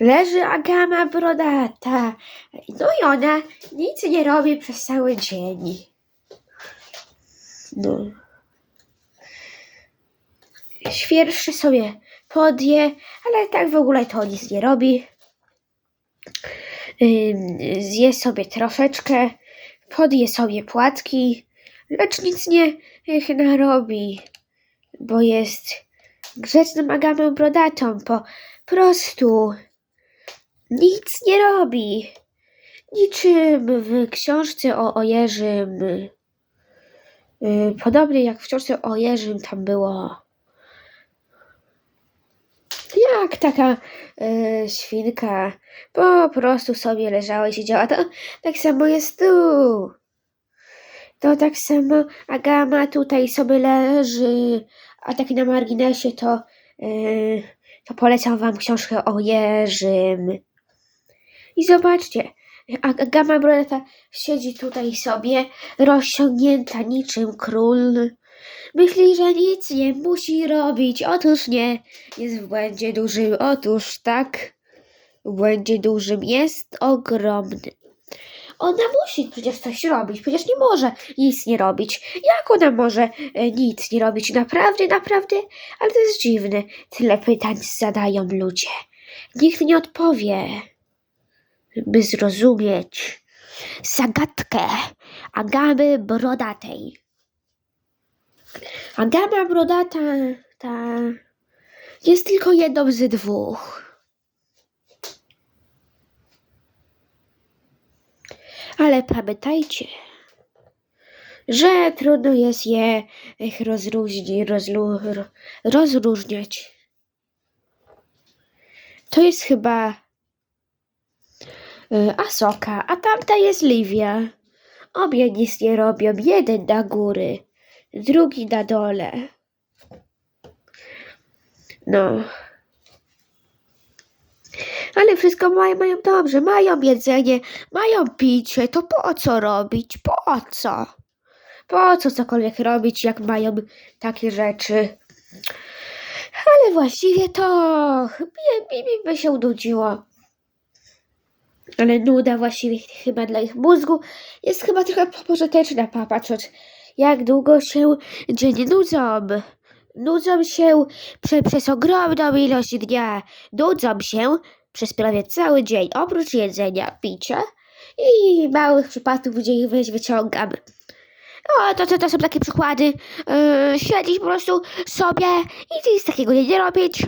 Leży Agama brodata. No i ona nic nie robi przez cały dzień. No. Świerszy sobie podje, ale tak w ogóle to nic nie robi. Zje sobie troszeczkę, podje sobie płatki, lecz nic nie narobi, bo jest grzeczną Agamą brodatą, po prostu nic nie robi. Niczym w książce o, o Jerzym, y, podobnie jak w książce o Jerzym tam było. Jak taka y, świnka po prostu sobie leżała i siedziała. To tak samo jest tu. To tak samo Agama tutaj sobie leży, a tak na marginesie to, y, to polecam wam książkę o Jerzym. I zobaczcie, Agama Bruneta siedzi tutaj sobie, rozciągnięta niczym król. Myśli, że nic nie musi robić. Otóż nie, jest w błędzie dużym. Otóż tak, w błędzie dużym jest ogromny. Ona musi przecież coś robić, przecież nie może nic nie robić. Jak ona może e, nic nie robić? Naprawdę, naprawdę? Ale to jest dziwne. Tyle pytań zadają ludzie. Nikt nie odpowie, by zrozumieć zagadkę Agamy Brodatej. Agama Brodata ta jest tylko jedną z dwóch. Ale pamiętajcie, że trudno jest je ich rozróżnić, rozlu, ro- rozróżniać. To jest chyba Asoka, a tamta jest Livia. Obie nic nie robią, jeden na góry, drugi na dole. No. Ale wszystko mają, mają dobrze, mają jedzenie, mają picie, to po co robić? Po co? Po co cokolwiek robić, jak mają takie rzeczy? Ale właściwie to mi, mi, mi by się nudziło. Ale nuda właściwie chyba dla ich mózgu jest chyba trochę pożyteczna, pa- patrząc jak długo się dzień nudzą. Nudzą się prze, przez ogromną ilość dnia. Nudzą się przez prawie cały dzień, oprócz jedzenia, picia i małych przypadków, gdzie ich weź wyciągam. No, to, to, to są takie przykłady. Yy, siedzieć po prostu sobie i nic takiego nie robić.